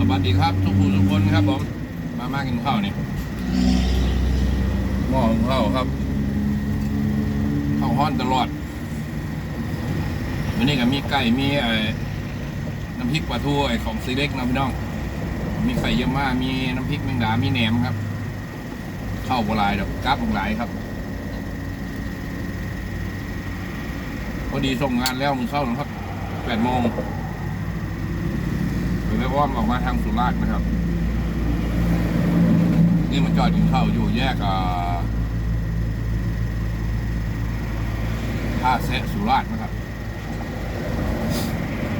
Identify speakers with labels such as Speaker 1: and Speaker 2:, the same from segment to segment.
Speaker 1: สวัสดีครับทุกผู้ทุกคนครับผม มามากินข้าวนี่หม้อของข้าวครับข้าวฮ้อนตลอด วันนี้ก็มีไก่มีไอ้น้ำพริกปลาทูไอ้ของซีเล็กนะพี่น้อง มีไข่เยอะมากมีน้ำพริกแมงดา มีแหนมครับข้าวโบราณดอกกราบโบราณครับพอดีส่งงานแล้วมึงเข้าแล้วครับแปดโมง หรือแล้วอ้อมออกมาทางสุราษฎร์นะครับ นี่มันจอดกินข้าอยู่แยกอ่าท่าแซะสุราษฎร์นะครับ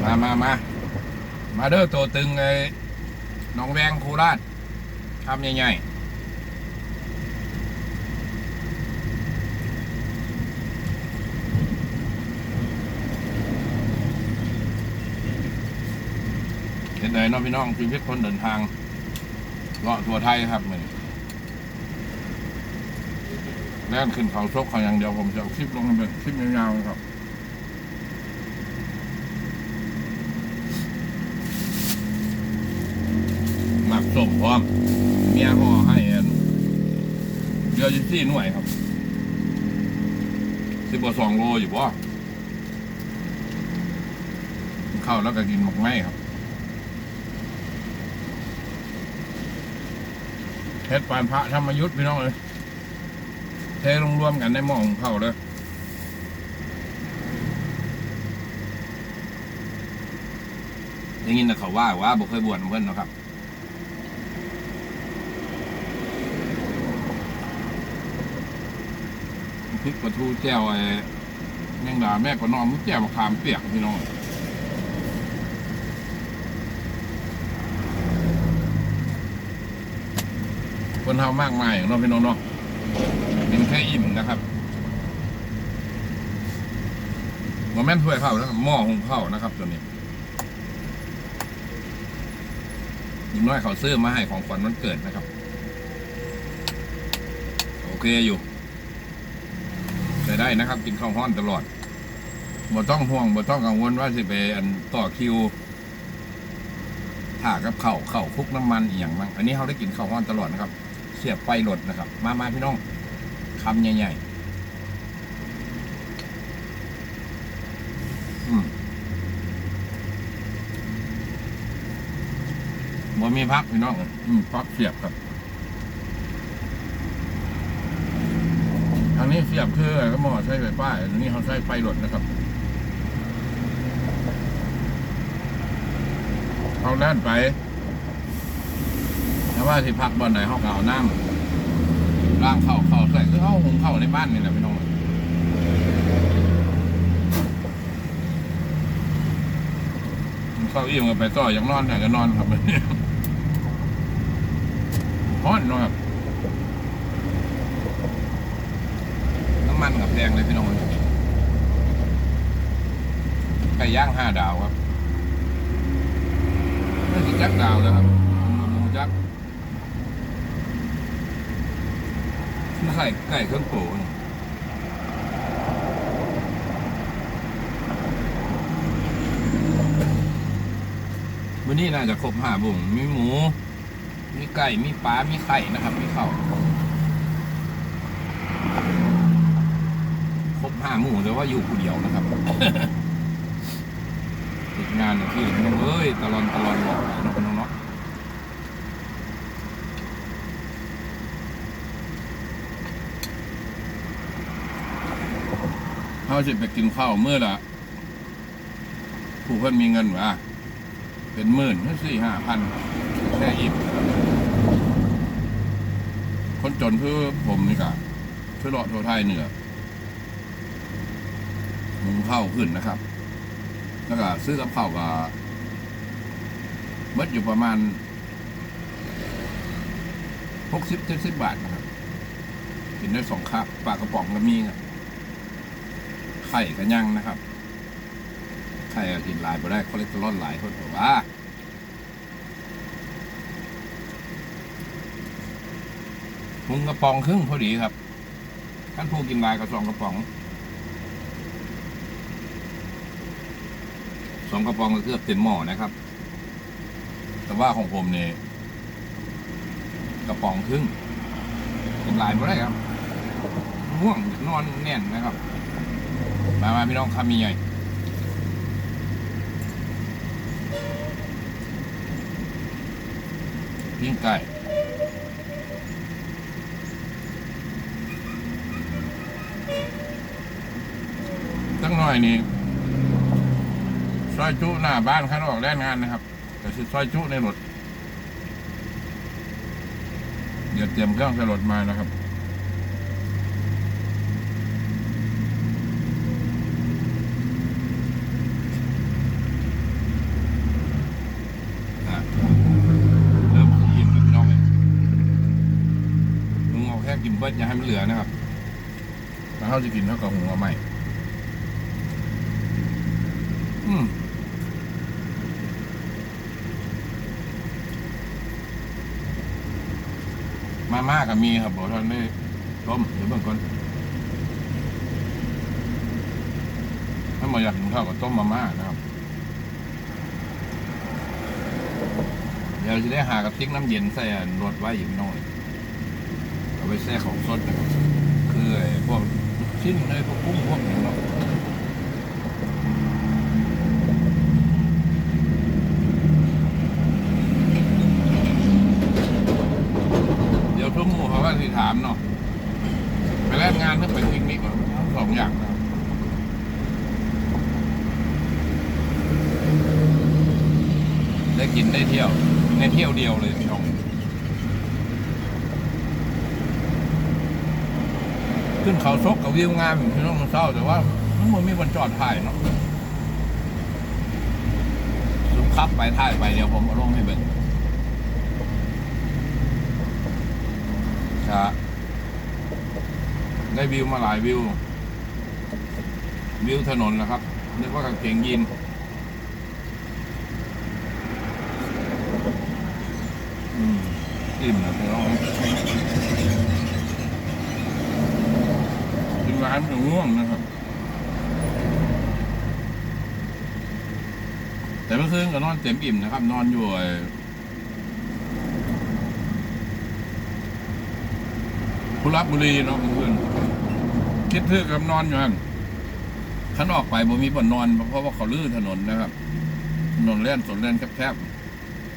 Speaker 1: มามามามาเด้อตัวตึงไอ้หนองแวงโคราชทำใหญ่ๆ เห็นไหนน้องพี่น้องชีวิตคนเดินทางเลาะตัวไทยครับเหมือนแล่นขึ้นเขาซกเขาอย่างเดียวผมจะเอาคลิปลงเป็นคลิปยาวๆครับหมักส่งพร้อม เมียห่อให้อันเดือยี่สี่หน่วยครับสิบกว่าสองโลอยู่บ่เข้าแล้วก็กินหมกไม้ครับ เพชรปานพระธรรมยุทธพี่น้องเลยเทลงรวมกันในหม้อของเขาเลยอย่างนี้นะเขาว่าว่าบอกเคยบวชเพื่อนนะครับพริกปลาทูแจ่วไอ้แมงดาแม่ก็นอนมุกแจ่วมะขามเปียกพี่น้อง คนเฮามากมายเนาะพี่น้องเนาะเป็นแค่อิ่มนะครับโมแม่นถ้วยข้าวนะหม้อหุงข้าวนะครับตัวนี้ยิงน้อยเขาซื้อมาให้ของขวัญวันเกิดนะครับ โอเคอยู่ใช้ได้นะครับ กินข้าวห้อนตลอดบ่ต้องห่วงบ่ต้องกังวลว่าสิไปอันต่อคิวถ่ากับเข้าวข้าคลุกน้ำมันอหย่างบ้งอันนี้เขาได้กินข้าวห้อนตลอดนะครับ เสียบไฟหลดนะครับ มามาพี่น้องคำใหญ่ๆอืมบ่มีพักพี่น้อง อืมพักเสียบครับทางนี้เสียบคืออะไรก็หมอใช้ไฟฟ้าอันนี้เขาใช้ไฟหลดนะครับเขาแล่นไป ถ้าว่าที่พักบนไหนเขาก็เอาน้ำล้างเข้าเข้าใส่คือเขาหุงเข้าในบ้านนี่แหละพี่น้องเข้าอิ่มกันไปต่อยังนอนอยากจะนอนครับฮ้อนนะครับน้ำมันกับแพงเลยพี่น้องไก่ย่างห้าดาวครับไม่ถึงจักดาวเลยครับหมูจัก ไข่ไก่เครื่องโกนวันนี้น่าจะครบห้าบุ่งมีหมู มีไก่ มีปลา มีไข่นะครับ มีข้าวครบห้าหมู่แต่ว่าอยู่ผู้เดียวนะครับติดงานอย่างที่น้องเอ้ยตลอนตลอนบอกไปน้องน้อง เนาะเขาจะไปกินข้าวเมื่อละผู้เพิ่นมีเงินวะเป็นหมื่นสี่ห้าพันแค่อิ่มคนจนคือผมนี่กะคือเลาะโทไทยเหนือหุงข้าวขึ้นนะครับ แล้วก็ซื้อกับข้าวก็เบิดอยู่ประมาณหกสิบเจ็ดสิบบาทนะครับ กินได้สองคาบปลากระป๋องก็มีครับ ไข่ก็ยังนะครับ ไข่กินหลายไปได้คอเลสเตอรอลหลายคนบอกว่าหุงกระป๋องครึ่งพอดีครับท่านผู้กินลายก็สองกระป๋องสองกระป๋องก็เกือบเต็มหม้อนะครับ แต่ว่าของผมเนี่ยกระป๋องครึ่งเป็นลายไม่ได้ครับง่วงนอนแน่นนะครับ มามาพี่น้องคำมีใหญ่ปิ้งไก่ตั้งหน่อยนี่ซอยจุหน้าบ้านข้างนอกแล่นงานนะครับแต่คือซอยจุในรถ เดี๋ยวเตรียมเครื่องใสลดมานะครับ อะเริ่มอิ่มแล้วพี่น้องเลยมึงเอาแค่ กินเบิดอย่าให้มันเหลือนะครับถ้าเขาจะกินเท่ากับหุงเอาใหม่อืมมาม่ากับมีครับบอกท่านได้ต้มหรือเบื้องก่อนถ้ามาอยากกินข้าวกับต้มมาม่านะครับ เดี๋ยวจะได้หากระติกน้ำเย็นใส่รถไว้อยู่น้องเอา ไว้แช่ของสดนะครับคือไอ้พวกชิ้นเนยพวกกุ้งพวกนี้เนาะเดี๋ยวทุกหมู่เขาก็สิถามเนาะไปแล่นงานนึกเป็นปิกนิกเหรอสองอย่างนะได้กินได้เที่ยวในเที่ยวเดียวเลยพี่น้อง ขึ้นเขาซกกับวิวงามอยู่พี่น้องมันเศร้า แต่ว่ามันบ่มีวันจอดถ่ายเนาะสุขับไปถ่ายไปเดี๋ยวผมเอาลงให้เบิ่งครับได้วิวมาหลายวิว วิวถนนนะครับนึกว่ากางเกงยีนอืมอิ่มนะพี่น้องกินร้านมันง่วงนะครับ แต่เมื่อคืนก็นอนเต็มอิ่มนะครับ นอนอยู่ไอ้คุรับบุรีเนาะเมื่อคืนคิดถึกกับนอนอยู่นั่นขันออกไปบ่มีบ่อนนอน เพราะว่าเขาลื่นถนนนะครับถนนเล่นสนเล่นแคบ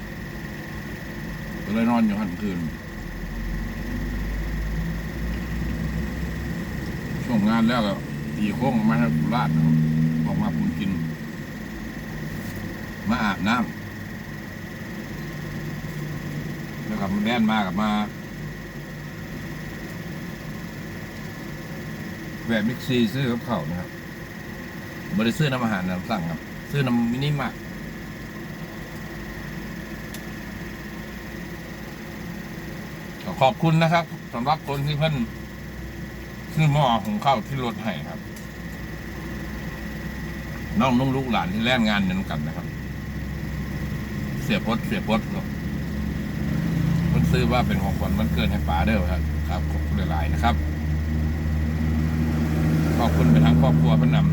Speaker 1: ๆก็เลยนอนอยู่หันคืน ช่วงงานแล้วก็ตีโค้งมาทางสุราษฎร์นะครับออกมาพุนกิน มาอาบน้ำแล้วก็มาแล่นมากับมาแหวะมิกซีซื้อกับเขานะครับบริซื้อน้ำอาหารน้ำสั่งครับ ซื้อน้ำมินิมาร์ทก็ขอบคุณนะครับสำหรับคนที่เพิ่น ซื้อหม้อของข้าวที่รถให้ครับน้องนุ่งลูกหลานที่แล่นงานอยู่นำกันนะครับ เสียพดเสียพดครับเพิ่นซื้อว่าเป็นของขวัญวันเกิดให้ป๋าเด้อครับครับขอบคุณหลายๆนะครับ ขอบคุณไปทั้งครอบครัวพิ่นำ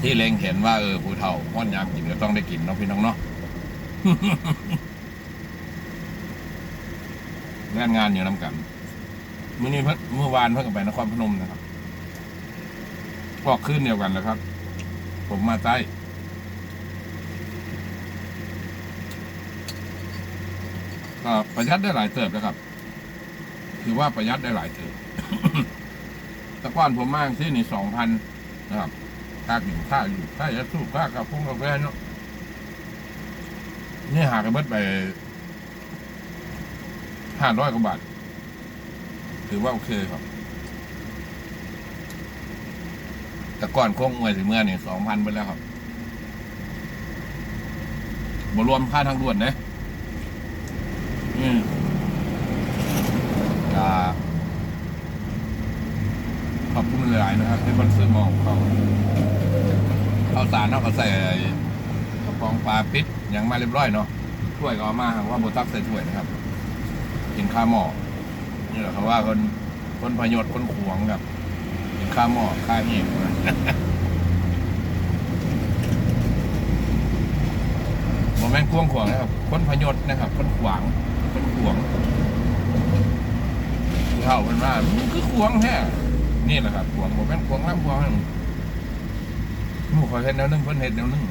Speaker 1: ที่เล็งเห็นว่าเออผู้เฒ่าห้อนยามกินก็ต้องได้กินเนาะพี่น้องเนาะงานงานอยู่นำกัน มื่อนี้เพิ่นเมื่อวานเพิ่งไปนครพนมนะครับพอกขึ้นเดียวกันแล้วครับ ผมมาใต้ก็ประหยัดได้หลายเติบนะครับ ถือว่าประหยัดได้หลายเติบต่ก่อนผมมากที่นี่สองพันนะครับค่ากินค่าอยู่ค่ายาสูบค่ากาแฟกาแฟเนาะนี่หากันเบิดไปห้าร้อยกว่าบาท ถือว่าโอเคครับ แต่ก่อนโค้งเมื่อสิเมื่อนี่สองพันไปแล้วครับบรวมค่าทางด่วนเด้อืมอ่าขอบคุณหลายนะครับที่คนซื้อมองเขาข้าสารเนาใส่กระป๋องปลาปิดอย่างมาเรียบร้อยเนาะถ้วยก็เอามาว่าโบตักใส่ถ้วยนะครับ กินข้าวหม้อ นี่แหละเขาว่าคนคนพยศคนขวงกับกินข้าหม้อข้าเหี้ยกวงขวางนะครับ คนพยศนะครับ คนขวาง คนขวางเท่าเป็นว่ามันคือขวางแท้นี่แหละครับขวางผมเป็นขวางล่ำขวางหมูคอยเห็นแนวนึงเพิ่นเห็นแนวนึง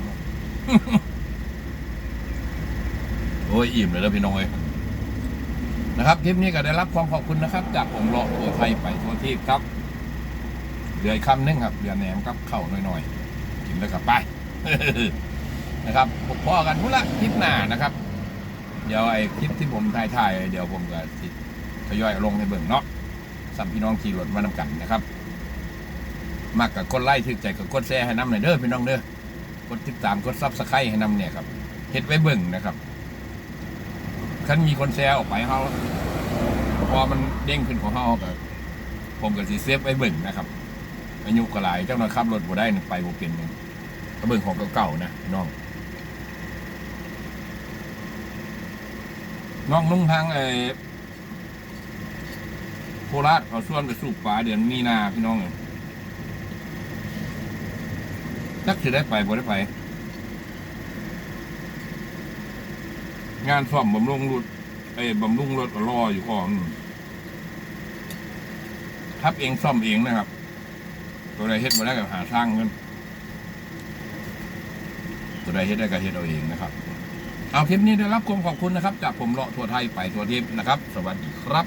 Speaker 1: โอ้ยอิ่มเลยแล้วพี่น้องเอ้ นะครับคลิปนี้ก็ได้รับความขอบคุณนะครับ จากผมเลาะตัวไทยไปทั่วทีปครับเหลืออีกคำนึงครับเหลือแหนมกับเข้าหน่อยๆกินแล้วกลับไปนะครับพบพ่อกันพุ่นละคลิปหน้านะครับ เดี๋ยวไอ้คลิปที่ผมถ่ายถ่ายเดี๋ยวผมก็ทยอยลงในเบิ่งเนาะสัมพี่น้องขี่รถมานำกันนะครับมากกับกดไลค์ถึกใจกับกดแชร์ให้น้ำหน่อยเด้อพี่น้องเด้อกดติดตามกดซับสไครต์ให้น้ำเนี่ยครับเฮ็ดไว้เบิ่งนะครับ คันมีคนแชร์ออกไปเฮาพอมันเด้งขึ้นของเฮาก็ผมก็สิเซฟไว้เบิ่งนะครับอายุก็หลายเจ้าหน้าขับรถบ่ได้ไปบ่เป็นนี่ก็เบิ่งของเก่าๆนะพี่น้องน้องนุ่งทางไอ้โคราชเขาส่วนไปสูบปลาเดือนมีนาพี่น้องจักจะได้ไปบ่ได้ไป งานซ่อมบำรุงรถไอ้บำรุงรถก็รออยู่ก่อนทับเองซ่อมเองนะครับ ตัวใดเฮ็ดบ่ได้กับหาช่างกันตัวใดเฮ็ดได้ก็เฮ็ดเอาเองนะครับ เอาคลิปนี้ได้รับความขอบคุณนะครับ จากผมเลาะทั่วไทยไปทั่วทิพย์นะครับ สวัสดีครับ